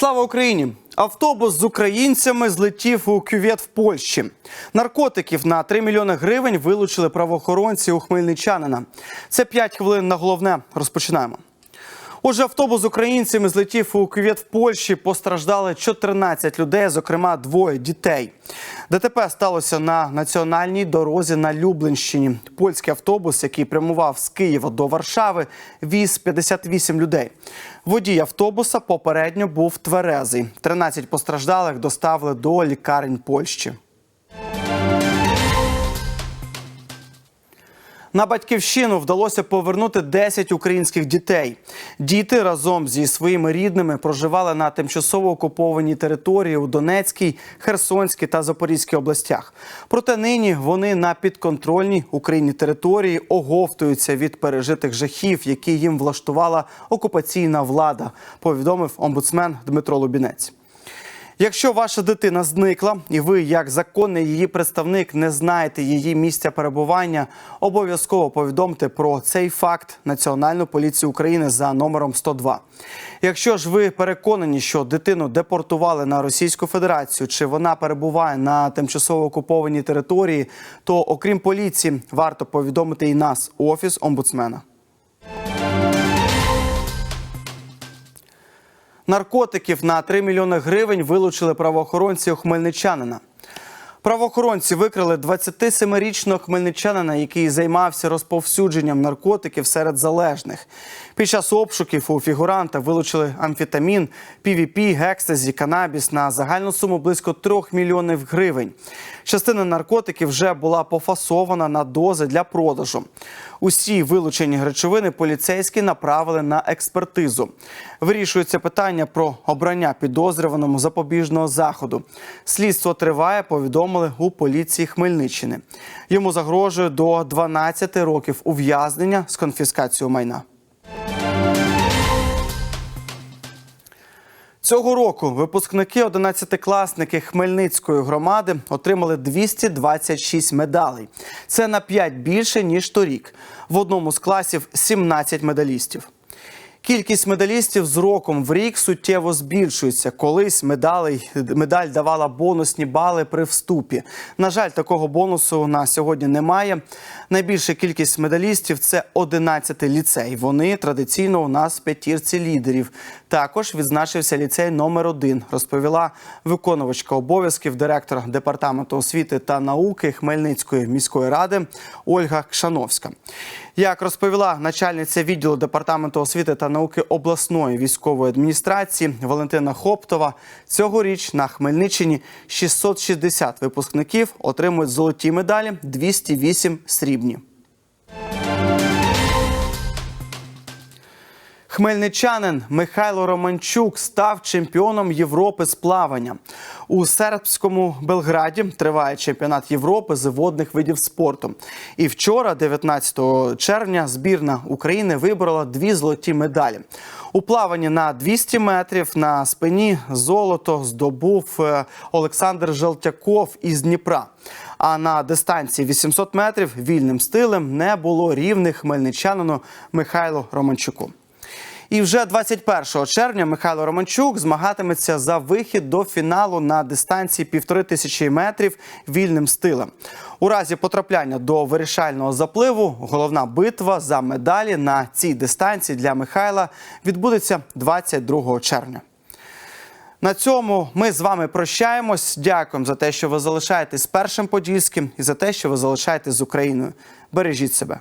Слава Україні! Автобус з українцями злетів у кювет в Польщі. Наркотиків на 3 мільйони гривень вилучили правоохоронці у хмельничанина. Це 5 хвилин на головне. Розпочинаємо. Отже, автобус з українцями злетів у кювет в Польщі. Постраждали 14 людей, зокрема двоє дітей. ДТП сталося на національній дорозі на Люблинщині. Польський автобус, який прямував з Києва до Варшави, віз 58 людей. Водій автобуса попередньо був тверезий. 13 постраждалих доставили до лікарень Польщі. На батьківщину вдалося повернути 10 українських дітей. Діти разом зі своїми рідними проживали на тимчасово окупованій території у Донецькій, Херсонській та Запорізькій областях. Проте нині вони на підконтрольній Україні території оговтуються від пережитих жахів, які їм влаштувала окупаційна влада. Повідомив омбудсмен Дмитро Лубінець. Якщо ваша дитина зникла, і ви, як законний її представник, не знаєте її місця перебування, обов'язково повідомте про цей факт Національну поліцію України за номером 102. Якщо ж ви переконані, що дитину депортували на Російську Федерацію чи вона перебуває на тимчасово окупованій території, то окрім поліції варто повідомити і нас, офіс омбудсмена. Наркотиків на 3 мільйони гривень вилучили правоохоронці у хмельничанина. Правоохоронці викрили 27-річного хмельничанина, який займався розповсюдженням наркотиків серед залежних. Під час обшуків у фігуранта вилучили амфетамін, PVP, гекстазі, канабіс на загальну суму близько 3 мільйонів гривень. Частина наркотиків вже була пофасована на дози для продажу. Усі вилучені речовини поліцейські направили на експертизу. Вирішується питання про обрання підозрюваному запобіжного заходу. Слідство триває, повідомили у поліції Хмельниччини. Йому загрожує до 12 років ув'язнення з конфіскацією майна. Цього року випускники 11-класники Хмельницької громади отримали 226 медалей. Це на 5 більше ніж торік. В одному з класів 17 медалістів. Кількість медалістів з роком в рік суттєво збільшується. Колись медалей, медаль давала бонусні бали при вступі. На жаль, такого бонусу на сьогодні немає. Найбільша кількість медалістів це 11 ліцей. Вони традиційно у нас п'ятірці лідерів. Також відзначився ліцей номер 1 розповіла виконувачка обов'язків директора департаменту освіти та науки Хмельницької міської ради Ольга Кшановська. Як розповіла начальниця відділу департаменту освіти та науки обласної військової адміністрації Валентина Хоптова, цьогоріч на Хмельниччині 660 випускників отримують золоті медалі, 208 срібні. Хмельничанин Михайло Романчук став чемпіоном Європи з плавання. У сербському Белграді триває чемпіонат Європи з водних видів спорту. І вчора, 19 червня, збірна України виборола дві золоті медалі. У плаванні на 200 метрів на спині золото здобув е, Олександр Желтяков із Дніпра. А на дистанції 800 метрів вільним стилем не було рівних хмельничанину Михайлу Романчуку. І вже 21 червня Михайло Романчук змагатиметься за вихід до фіналу на дистанції півтори тисячі метрів вільним стилем. У разі потрапляння до вирішального запливу головна битва за медалі на цій дистанції для Михайла відбудеться 22 червня. На цьому ми з вами прощаємось. Дякуємо за те, що ви залишаєтесь першим подільським і за те, що ви залишаєтесь з Україною. Бережіть себе.